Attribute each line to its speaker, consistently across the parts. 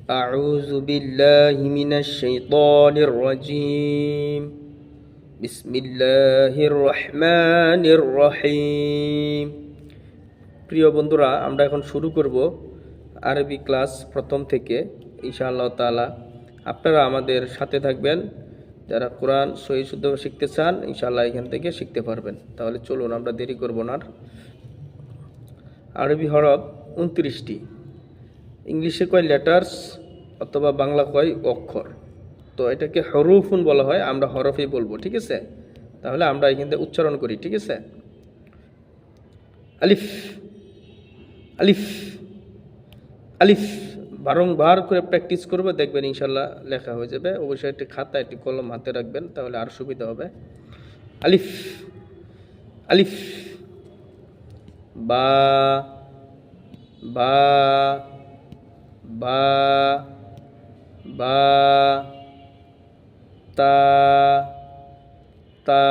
Speaker 1: أعوذ بالله من الشيطان الرجيم بسم الله الرحمن الرحيم প্রিয় বন্ধুরা আমরা এখন শুরু করব আরবি ক্লাস প্রথম থেকে ইনশাআল্লাহ তাআলা আপনারা আমাদের সাথে থাকবেন যারা কোরআন সহি শুদ্ধ শিখতে চান ইনশাআল্লাহ এখান থেকে শিখতে পারবেন তাহলে চলুন আমরা দেরি করব না আর। আরবি হরফ উনত্রিশটি ইংলিশে কয় লেটার্স অথবা বাংলা কয় অক্ষর। তো এটাকে হরফুন বলা হয়, আমরা হরফই বলব, ঠিক আছে? তাহলে আমরা এখান থেকে উচ্চারণ করি, ঠিক আছে? আলিফ আলিফ আলিফ। বারংবার করে প্র্যাকটিস করবে, দেখবেন ইনশাল্লাহ লেখা হয়ে যাবে। অবশ্যই একটি খাতা, একটি কলম হাতে রাখবেন, তাহলে আর সুবিধা হবে। আলিফ আলিফ। বা বা বা বা, তা তা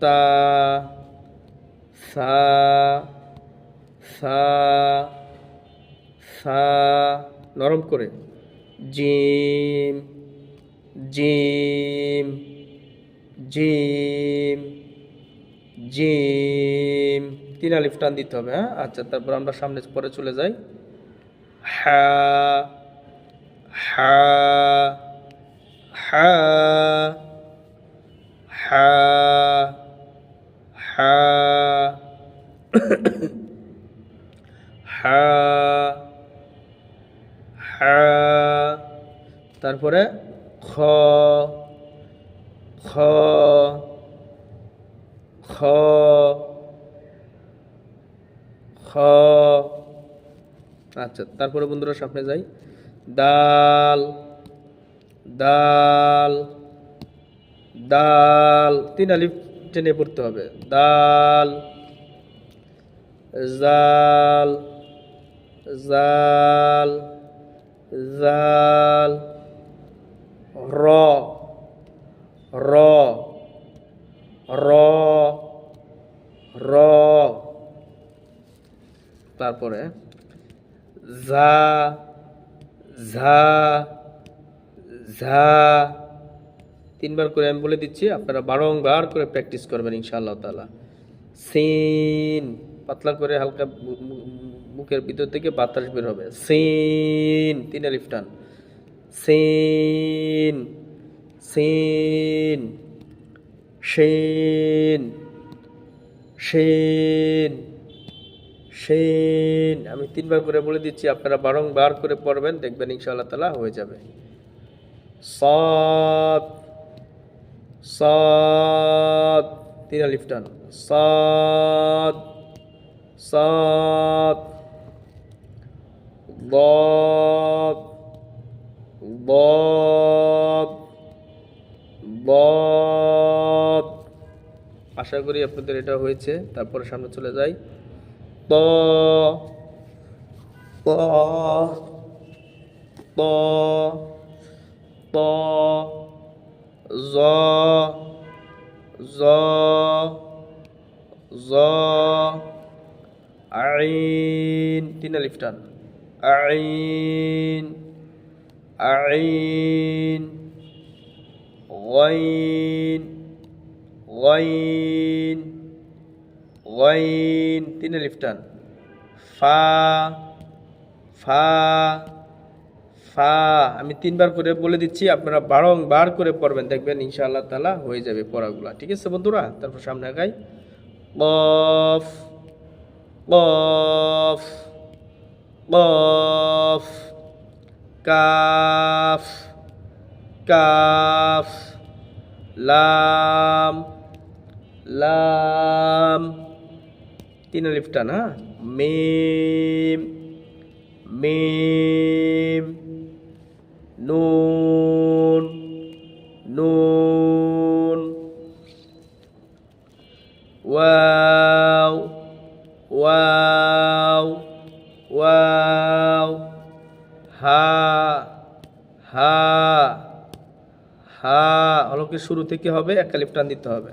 Speaker 1: তা, সা সা সা, নরম করে। জিম জিম জিম জিম। তিন আলিফ টান দিতে হবে হ্যাঁ? আচ্ছা তারপর আমরা সামনে পরে চলে যাই। হা হা হা হা হা হা হা তারপরে খ খ খ খ আচ্ছা তারপরে বন্ধুরা সামনে যাই। দাল দাল দাল, তিন আলিফ টেনে পড়তে হবে। দাল, জাল জাল জাল, র র র র। তারপরে ঝা ঝা ঝা তিনবার করে আমি বলে দিচ্ছি, আপনারা বারংবার করে প্র্যাকটিস করবেন ইনশাআল্লাহ তালা সিন, পাতলা করে হালকা মুখের ভিতর থেকে বাতাস বের হবে। সিন তিন আলিফ টান সিন সিন শিন শিন শিন আমি তিনবার করে বলে দিচ্ছি আপনারা বারংবার করে পড়বেন দেখবেন ইনশাআল্লাহ তাআলা হয়ে যাবে صاد صاد তিন আলিফ টান صاد صاد ضاد ضاد ضاد আশা করি আপনাদের এটা হয়েছে তারপরে সামনে চলে যাই ত ত ত ط ظ ظ ظ عين তিন আলিফ টান عين عين غين غين ওয়াইন, তিন লিফটান ফা ফা ফা। আমি তিনবার করে বলে দিচ্ছি, আপনারা বারংবার করে পড়বেন, দেখবেন ইনশাআল্লাহ তালা হয়ে যাবে পড়াগুলা। ঠিক আছে বন্ধুরা? তারপর সামনে আগাই। বফ বফ বফ কাফ কাফ, লাম লাম। তিন আলিফ টান হ্যাঁ মিম মিম, নুন নুন, ওয়াও ওয়াও ওয়াও, হা হা হা অলকে শুরু থেকে হবে, এক কালিফ টান দিতে হবে।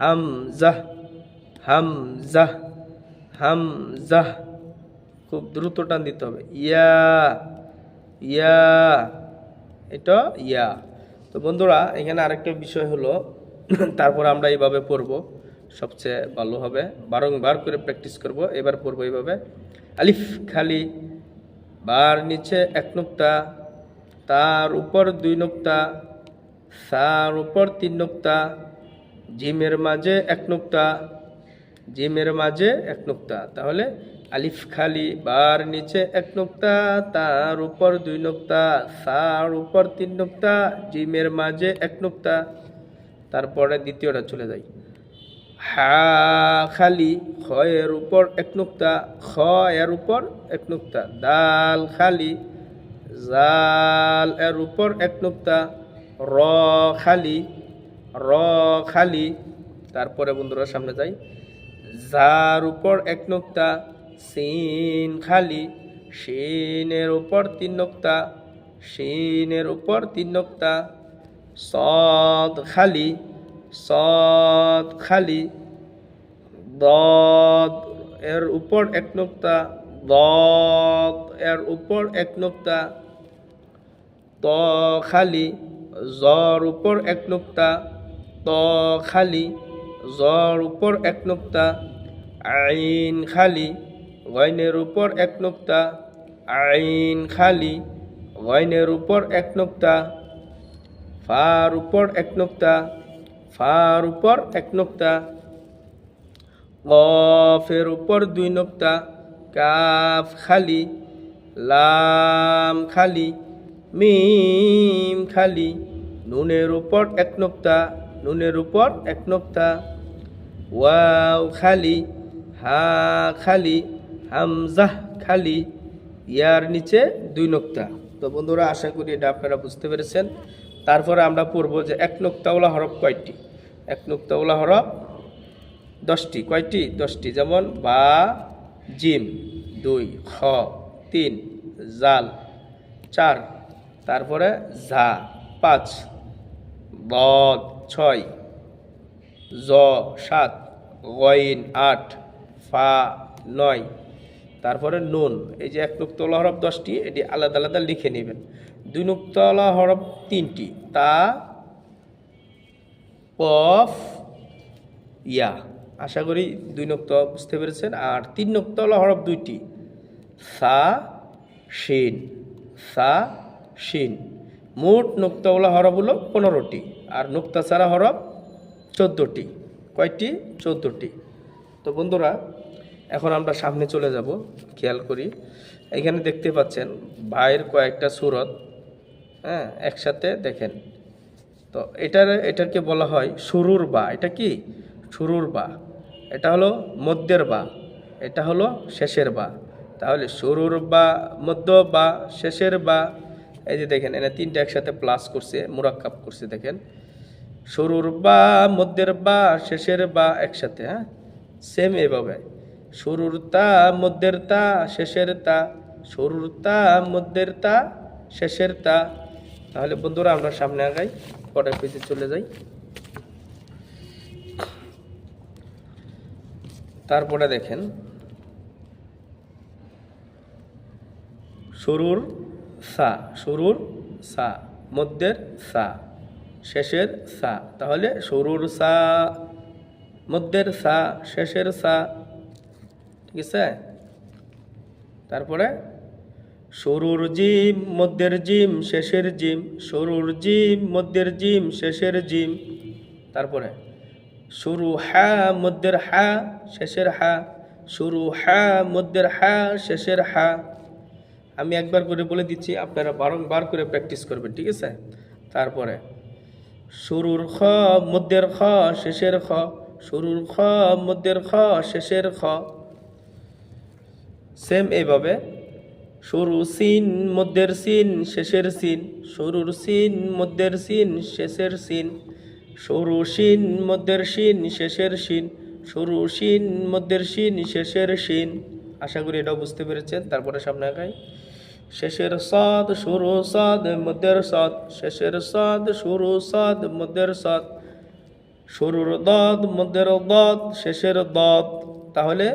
Speaker 1: হামজাহ হামজাহ হামজাহ। খুব দ্রুত টান দিতে হবে। ইয়া ইয়া, এটা ইয়া। তো বন্ধুরা, এখানে আরেকটা বিষয় হলো, তারপর আমরা এইভাবে পড়ব। সবচেয়ে ভালো হবে। বারংবার করে প্র্যাকটিস করব। এবার পড়ব এইভাবে। আলিফ, খালি, বার নিচে এক নুক্তা, তার উপর দুই নুক্তা সার উপর তিন নুক্তা, জিমের মাঝে এক নুক্তা জিমের মাঝে এক নুক্তা। তাহলে আলিফ খালি, বার নিচে এক নুক্তা, তার উপর দুই নুক্তা, সার উপর তিন নুক্তা জিমের মাঝে এক নুক্তা। তারপরে দ্বিতীয়টা চলে যাই। হা খালি, খয়ের উপর এক নুক্তা খ এর উপর এক নুক্তা। দাল খালি, জাল এর উপর এক নুক্তা। র খালি র খালি। তারপরে বন্ধুরা সামনে যাই। যার উপর এক নোক্তা, সিন খালি শিনের উপর তিন নোক্তা শিনের উপর তিন নোক্তা, সদ খালি সদ খালি, দদ এর উপর এক নোক্তা, দদ এর উপর এক নোক্তা, ত খালি, জর উপর এক নোক্তা, ত খালি জর উপর এক নোক্তা, আইন খালি গয়নের উপর এক নোক্তা, আইন খালি গয়নের উপর এক নোক্তা ফার উপর এক নোক্তা ফার উপর এক নোক্তা কফের উপর দুই নোক্তা, কাফ খালি, লাম খালি, মিম খালি, নুনের উপর এক নোক্তা নুনের উপর এক নোক্তা। ওয়াও খালি, হা খালি, হামজাহ খালি, ইয়ার নিচে দুই নোক্তা। তো বন্ধুরা, আশা করি এটা আপনারা বুঝতে পেরেছেন। তারপরে আমরা পড়ব যে এক নোক্তাওয়ালা হরফ কয়টি? এক নোক্তাওয়ালা হরফ দশটি। কয়টি? দশটি। যেমন, বা, জিম, দুই, খ, তিন, জাল, চার। তারপরে ঝা পাঁচ, বদ। ছয়। জ, সাত। গইন, আট। ফা, নয়। তারপরে নুন। এই যে এক নুক্তলা হরফ দশটি, এটি আলাদা আলাদা লিখে নেবেন। দুই নুক্তলা হরফ তিনটি। তা, কফ, ইয়া। আশা করি দুই নক্ত বুঝতে পেরেছেন। আর তিন নক্তলা হরফ দুইটি। সা, শিন। সা, শিন। মোট নোক্তাওয়ালা হরফ হলো পনেরোটি। আর নোক্তা ছাড়া হরফ চোদ্দোটি। কয়টি? চোদ্দোটি। তো বন্ধুরা, এখন আমরা সামনে চলে যাব, খেয়াল করি। এখানে দেখতে পাচ্ছেন ভাইয়ের কয়েকটা সুরত হ্যাঁ একসাথে দেখেন। তো এটার, এটাকে বলা হয় সুরুর বা, এটা কি? শুরুর বা। এটা হলো মধ্যের বা, এটা হলো শেষের বা। তাহলে শুরুর বা, মধ্য বা, শেষের বা এই যে দেখেন এনে তিনটা একসাথে প্লাস করছে, মুরাক্কাব করছে, দেখেন। শুরুর বা, মধ্যের বা, শেষের বা একসাথে হ্যাঁ? সেম এভাবে। শুরুর তা, মধ্যের তা, শেষের তা, শুরুর তা, মধ্যের তা, শেষের তা। তাহলে বন্ধুরা, আমরা সামনে আগাই, পরের পেজে চলে যাই। তারপরে দেখেন, শুরুর সা, শুরুর সা, মধ্যের সা, শেষের সা। তাহলে শুরুর সা, মধ্যের সা, শেষের সা, ঠিক আছে? তারপরে শুরুর জিম, মধ্যের জিম, শেষের জিম, শুরুর জিম, মধ্যের জিম, শেষের জিম। তারপরে শুরু হা, মধ্যের হা, শেষের হা, শুরু হা, মধ্যের হা, শেষের হা। আমি একবার করে বলে দিচ্ছি, আপনারা বারংবার করে প্র্যাকটিস করবেন, ঠিক আছে? তারপরে, শুরুর খ, মধ্যের খ, শেষের খ, শুরুর খ, মধ্যের খ, শেষের খ। সেম এইভাবে, শুরু সিন, মধ্যের সিন, শেষের সিন, শুরুর সিন, মধ্যের সিন, শেষের সিন। শুরু সিন, মধ্যের সিন, শেষের সিন, শুরু সিন, মধ্যের সিন, শেষের সিন। আশা করি এটাও বুঝতে পেরেছেন, তারপরে সামনে আগাই। শেষের সাদ শুরু, সাদ মধ্যের সাদ, শেষের সাদ শুরু, সাদ মধ্যের সাদ। শুরুর দদ মধ্যের দদ শেষের দদ তাহলে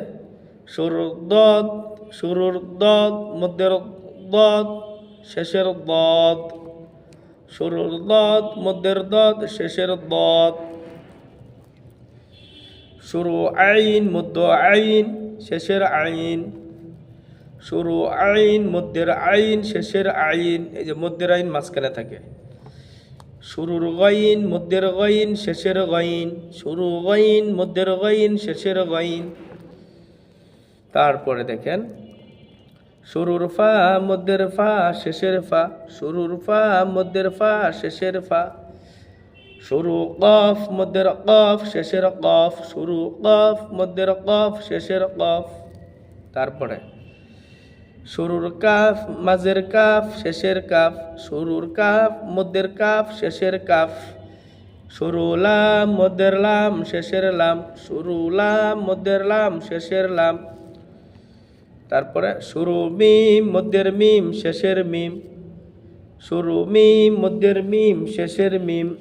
Speaker 1: শুরুর দদ শুরুর দদ মধ্যের দদ শেষের দদ শুরুর দদ মধ্যের দদ শেষের দদ শুরু আইন, মধ্য আইন, শেষের আইন। শুরু আইন, মধ্যের আইন, শেষের আইন, এই যে মধ্যের আইন মাঝখানে থাকে। শুরুর গইন, মধ্যের গইন, শেষের গইন, শুরু গইন, মধ্যের গইন, শেষের গইন। তারপরে দেখেন, শুরুর ফা, মধ্যের ফা, শেষের ফা, শুরুর ফা, মধ্যের ফা, শেষের ফা। শুরু কফ, মধ্যের কফ, শেষের কফ, শুরু কফ, মধ্যের কফ, শেষের কফ। তারপরে শুরুর কাফ, মাঝের কাফ, শেষের কাফ, শুরুর কাফ, মধ্যের কাফ, শেষের কাফ। শুরু লাম, মধ্যের লাম, শেষের লাম। শুরু লাম, মধ্যের লাম, শেষের লাম। তারপরে শুরু মিম, মধ্যের মিম, শেষের মিম। শুরু মিম, মধ্যের মিম, শেষের মিম।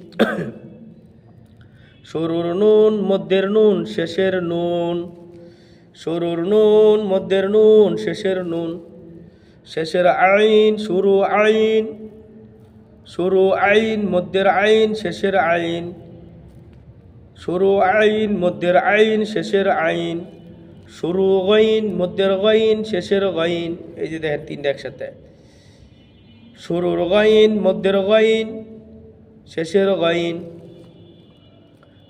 Speaker 1: শুরুর নুন, মধ্যের নুন, শেষের নুন। শুরুর নুন, মধ্যের নুন, শেষের নুন। শেষের আইন, শুরু আইন শুরু আইন, মধ্যের আইন, শেষের আইন। শুরু আইন, মধ্যের আইন, শেষের আইন। শুরু গইন, মধ্যের গইন, শেষের গইন। এই যে দেখেন তিনটা একসাথে। শুরুর গইন, মধ্যের গইন, শেষের গইন।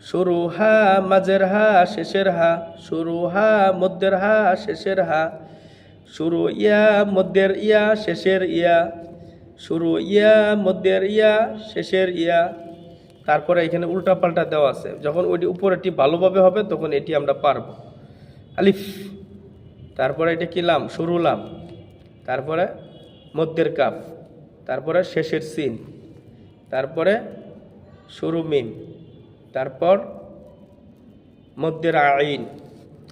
Speaker 1: শুরু হা, মাঝের হা, শেষের হা। শুরু হা, মধ্যের হা, শেষের হা। শুরু ইয়া, মধ্যের ইয়া, শেষের ইয়া। শুরু ইয়া, মধ্যের ইয়া, শেষের ইয়া। তারপরে এখানে উল্টা পাল্টা দেওয়া আছে। যখন ওইটি উপরেরটি ভালোভাবে হবে, তখন এটি আমরা পারব। আলিফ। তারপরে এটা কি লাম? শুরু লাম। তারপরে মধ্যের কাপ তারপরে শেষের সিন। তারপরে শুরু মিম। তারপর মধ্যের আইন।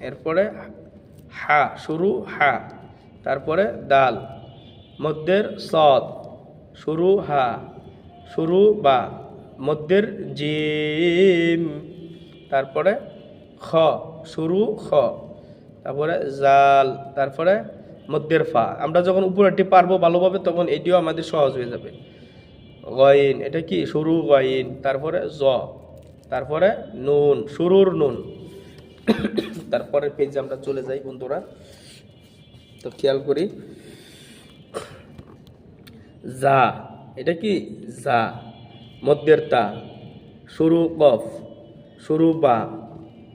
Speaker 1: এরপরে হা, শুরু হা। তারপরে দাল, মধ্যের সদ, শুরু হা, শুরু বা, মধ্যের জিম, তারপরে খ, শুরু খ, তারপরে জাল, তারপরে মধ্যের ফা। আমরা যখন উপরেরটি পারব ভালোভাবে, তখন এটিও আমাদের সহজ হয়ে যাবে। গইন, এটা কি? শুরু গইন, তারপরে জ, তারপরে নুন, শুরুর নুন। তারপরে পেজে আমরা চলে যাই বন্ধুরা। তো খেয়াল করি। যা, এটা কি? যা, মধ্যের তা। শুরু কফ, শুরু বা,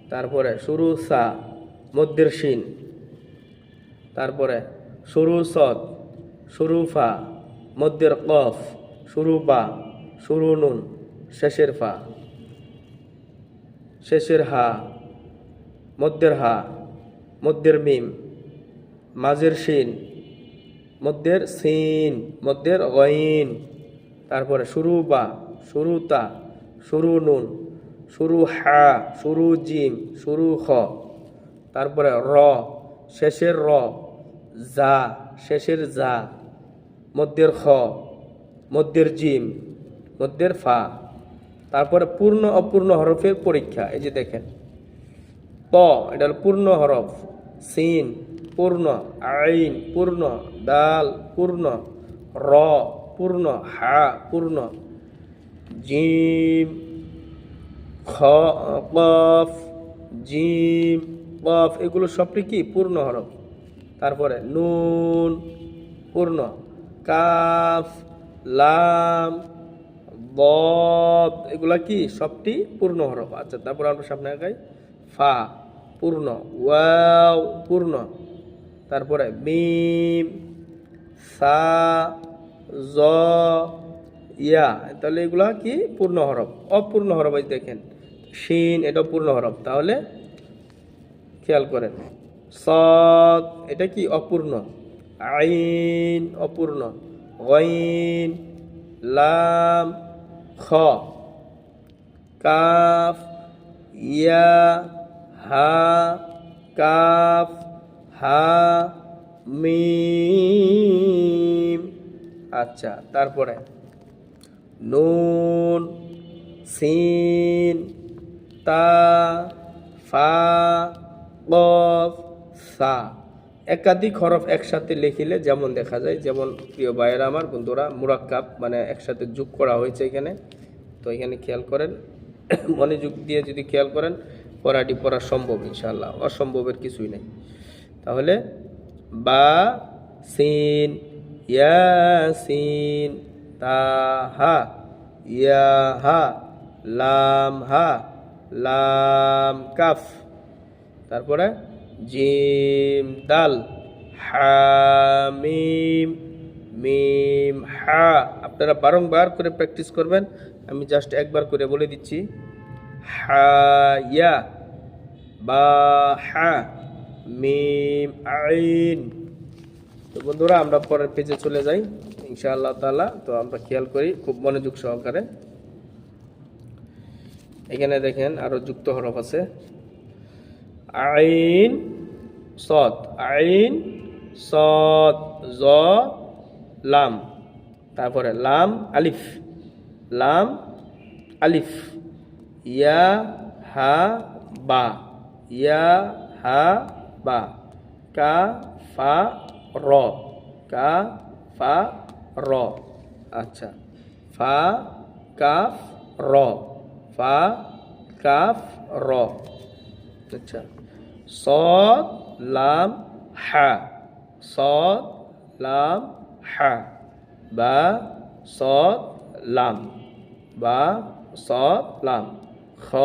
Speaker 1: তারপরে শুরু সা, মধ্যের শিন। তারপরে শুরু সদ, শুরু ফা, মধ্যের কফ, শুরু বা, শুরু নুন, শেষের ফা। শেষের হা, মধ্যের হা, মধ্যের মিম। মাঝের শিন, মধ্যের সিন মধ্যের গইন, তারপরে শুরু বা, শুরু তা, শুরু নুন, শুরু হা, শুরু জিম শুরু খ, তারপরে র, শেষের র, যা, শেষের যা, মধ্যের খ, মধ্যের জিম, মধ্যের ফা, তারপরে পূর্ণ অপূর্ণ হরফের পরীক্ষা, এই যে দেখেন প এটা হল পূর্ণ হরফ, সিন পূর্ণ, আইন পূর্ণ, দাল পূর্ণ, র পূর্ণ, হা পূর্ণ, জিম, খ, কফ, জিম, কফ, এগুলো সবটি কি? পূর্ণ হরফ। তারপরে নুন পূর্ণ, কাফ, লাম বদ এগুলা কি? সবটি পূর্ণ হরফ। আচ্ছা তারপর আমরা সামনে আগাই। ফা পূর্ণ, ওয়াও পূর্ণ। তারপরে মিম, সা, জ, ইয়া, তাহলে এগুলা কি? পূর্ণ হরফ, অপূর্ণ হরফ এই দেখেন। শিন, এটা পূর্ণ হরফ। তাহলে খেয়াল করেন। সদ এটা কি? অপূর্ণ। আইন, অপূর্ণ। গইন, লাম, খ। কাফ, ইয়া, হা, কাফ মিম আচ্ছা তারপরে নুন, সিন, তা, ফা, কফ, সা। একাধিক হরফ একসাথে লিখিলে যেমন দেখা যায়, যেমন প্রিয় ভাইয়েরা আমার, বন্ধুরা, মুরাক্কাব মানে একসাথে যোগ করা হয়েছে এখানে। তো এখানে খেয়াল করেন, মনোযোগ দিয়ে যদি খেয়াল করেন, পড়াটি পড়া সম্ভব ইনশাল্লাহ অসম্ভবের কিছুই নেই। তাহলে বা, সিন ইয়াসিন তাহা ইয়াহা লাম, হা, লাম, কাফ। তারপরে জিম, দাল হামিম মিম, হা। আপনারা বারংবার করে প্র্যাকটিস করবেন। আমি জাস্ট একবার করে বলে দিচ্ছি। হা, ইয়া, বা, হা। মিম, আইন। তো বন্ধুরা, আমরা পরের পেজে চলে যাই, ইনশাআল্লাহ তাআলা। তো আমরা খেয়াল করি, খুব মনোযোগ সহকারে। এখানে দেখেন, আরও যুক্ত হরফ আছে। আইন সদ আইন সদ জ, লাম। তারপরে লাম, আলিফ। লাম, আলিফ। ইয়া, হা, বা। ইয়া, হা বা কা, ফা, র। কা, ফা, র। আচ্ছা। ফা, কাফ, র। ফা, কাফ, র। আচ্ছা। সদ লাম, হা। সদ লাম, হা। বা সদ লাম। বা সদ লাম। খ,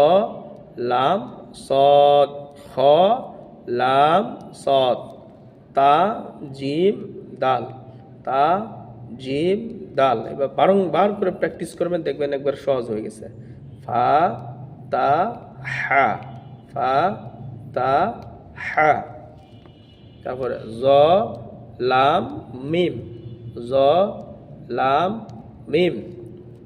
Speaker 1: লাম সদ খ লাম সদ তা, জিম, দাল। তা, জিম, দাল। এবার বারংবার করে প্র্যাকটিস করবেন, দেখবেন একবার সহজ হয়ে গেছে। ফা, তা, হা। ফা, তা, হা। তারপরে জ, লাম, মিম। জ, লাম, মিম।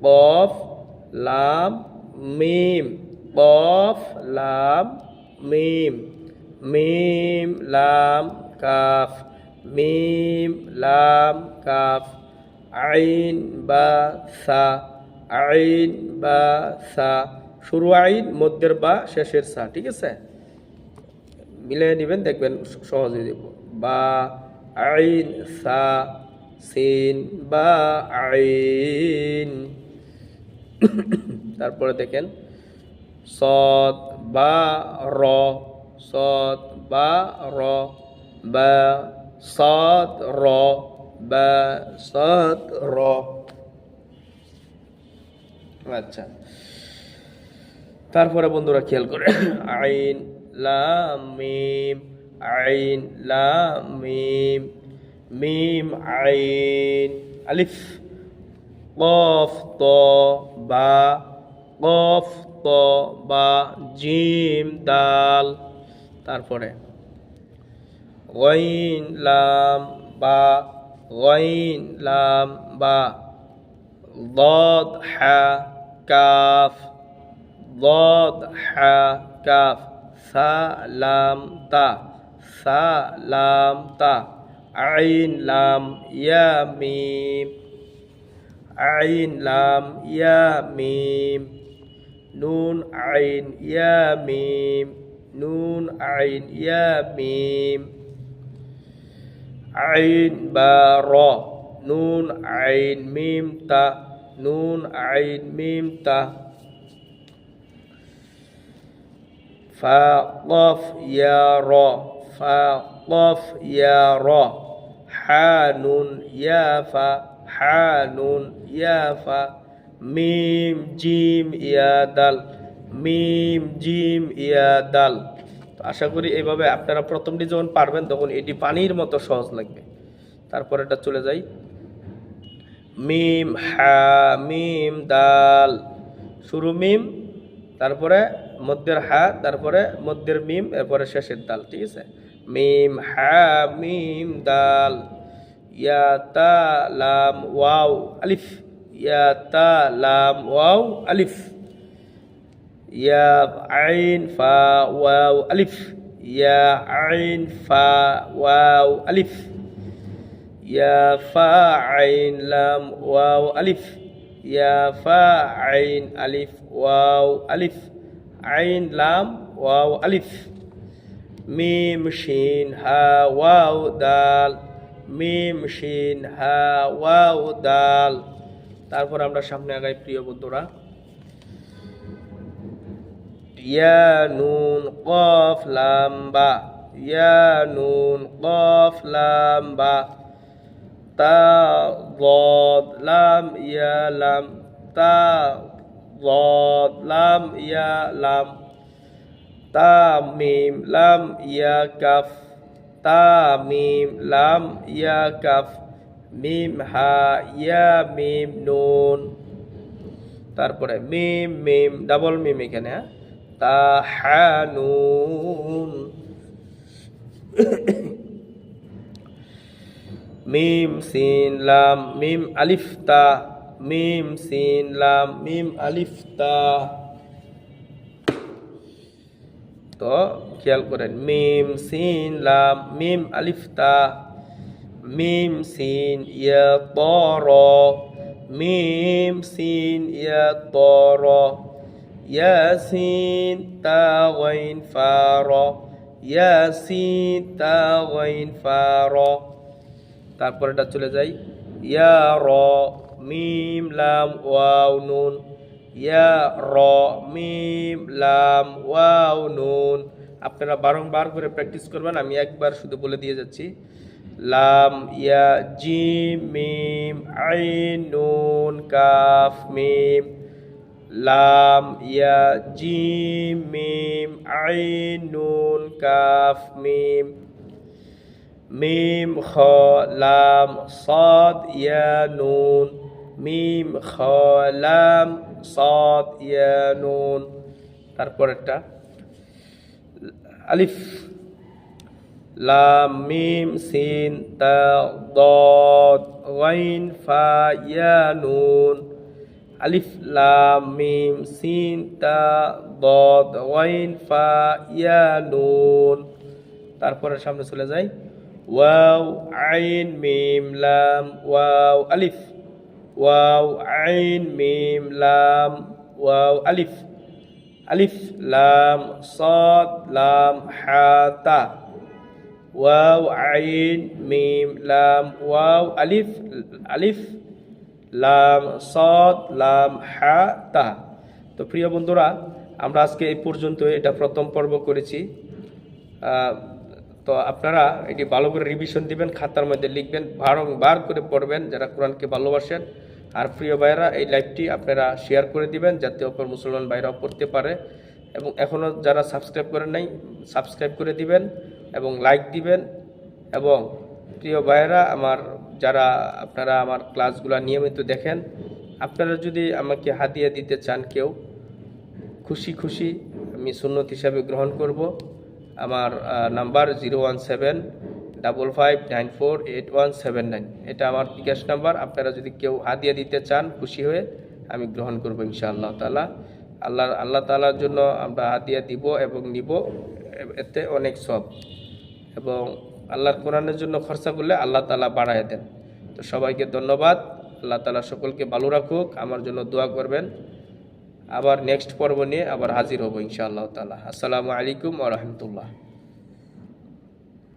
Speaker 1: কফ, লাম, মিম। কফ, লাম, মিম। মিম, লাম, কাফ, মিম, লাম, কাফ, আইন, বা, সা, আইন, বা, সা। শুরু আইন, মধ্যের বা, শেষের সা, ঠিক আছে? মিলিয়ে নেবেন, দেখবেন সহজ যাব বা, আইন, সা, সিন, বা, আইন। তারপরে দেখেন, সদ, বা, র সদ বা র, বা সদ র, বা সদ র। আচ্ছা। তারপরে বন্ধুরা খেয়াল করে। আইন, লাম, মিম, আইন, লাম, মিম মিম, আইন, আলিফ, কফ, ত, বা, কফ, ত, বা, জিম, দাল। তারপরে গইন লাম বা গইন লাম বা ضاد ح كاف ضاد ح كاف ثا لام تا ثا لام تا عين لام يا ميم عين لام يا ميم نون عين يا ميم نون عين يا ميم. عين با نون عين ميم تا. نون عين ميم تا. فاطف يا را. فاطف يا را. حان يا فا. حان يا فا. ميم جيم يا دل মিম, জিম, ইয়া, দাল। তো আশা করি এইভাবে আপনারা প্রথমটি যখন পারবেন তখন এটি পানির মতো সহজ লাগবে। তারপর এটা চলে যাই। মিম, হা, মিম, দাল। শুরু মিম, তারপরে মধ্যের হা, তারপরে মধ্যের মিম, এরপরে শেষের দাল, ঠিক আছে? মিম, হা, মিম, দাল। ইয়া, তা, লাম, ওয়াও, আলিফ। ইয়া, তা, লাম, ওয়াও, আলিফ। ইয়া আইন ফা ওয়াও আলিফ ইয়া আইন ফা ওয়াও আলিফ ইয়া ফা আইন লাম ওয়াও আলিফ ইয়া ফা আইন আলিফ ওয়াও আলিফ আইন লাম ওয়াও আলিফ মিম শিন হা ওয়াও দাল মিম শিন হা ওয়াও দাল তারপর আমরা সামনে আগাই, প্রিয় বন্ধুরা। ya nun qaf lam ba. Ya nun qaf lam ba. Ta dhad lam ya lam. Ta dhad lam ya lam. Ta mim lam ya kaf. Ta mim lam ya kaf. Mim ha ya mim nun. তারপরে মিম মিম double মিম এখানে হ্যাঁ তাহানুন মিম scene লাম মিম আলিফ তা মিম scene লাম মিম আলিফ তা খেয়াল করেন মিম scene লাম মিম আলিফ তা মিম সিন ইয়া তর মিম সিন ইয়া তর ইয়াসিন তা গাইন ফার ইয়াসিন তা গাইন ফার তারপর এটা চলে যাই। ইয়া র মিম লাম ওয়াও নুন ইয়া র মিম লাম ওয়াও নুন আপনারা বারংবার করে প্র্যাকটিস করবেন, আমি একবার শুধু বলে দিয়ে যাচ্ছি। লাম ইয়া জিম মিম আইন নুন কাফ মিম লাম ইয়া জিম মিম আইন নুন কাফ মিম মিম খ লাম সাদ ইয়া নুন মিম খ লাম সাদ ইয়া নুন তারপরেরটা, আলিফ, লাম, মিম, সিন, তা দ ওয়াইন ফা, ইয়া, নুন। আলিফ লাম মিম সিন তা দদ ওয়াইন ফা ইয়া নুন। তারপরে সামনে চলে যাই। ওয়াও আইন মিম লাম, ওয়াও আলিফ। ওয়াও আইন মিম লাম, ওয়াও আলিফ। আলিফ লাম, সদ লাম হাতা ওয়াও আইন মিম লাম, ওয়াও আলিফ আলিফ। লাম, সৎ, লাম, হা তা তো প্রিয় বন্ধুরা, আমরা আজকে এই পর্যন্ত এটা প্রথম পর্ব করেছি। তো আপনারা এটি ভালো করে রিভিশন দিবেন, খাতার মধ্যে লিখবেন, বারংবার করে পড়বেন যারা কোরআনকে ভালোবাসেন। আর প্রিয় ভাইয়েরা, এই লাইভটি আপনারা শেয়ার করে দিবেন যাতে অপর মুসলমান ভাইরাও পড়তে পারে। এবং এখনও যারা সাবস্ক্রাইব করেন নাই সাবস্ক্রাইব করে দিবেন এবং লাইক দিবেন এবং প্রিয় ভাইয়েরা, আমার যারা আপনারা আমার ক্লাসগুলো নিয়মিত দেখেন, আপনারা যদি আমাকে হাদিয়া দিতে চান কেউ, খুশি খুশি আমি সুন্নত হিসাবে গ্রহণ করব। আমার number zero one seven double five nine four eight one seven nine. এটা আমার বিকাশ নাম্বার। আপনারা যদি কেউ হাদিয়া দিতে চান, খুশি হয়ে আমি গ্রহণ করব ইনশাআল্লাহ তালা আল্লাহ আল্লাহ তালার জন্য আমরা হাদিয়া দিব এবং নিব, এতে অনেক সব এবং আল্লাহর কোরআনের জন্য খরচা করলে আল্লাহ তালা বাড়ায় দেন। তো সবাইকে ধন্যবাদ। আল্লাহ তালা সকলকে ভালো রাখুক, আমার জন্য দোয়া করবেন। আবার নেক্সট পর্ব নিয়ে আবার হাজির হব ইনশাআল্লাহ তালা আসসালামু আলাইকুম আ রাহমাতুল্লাহ।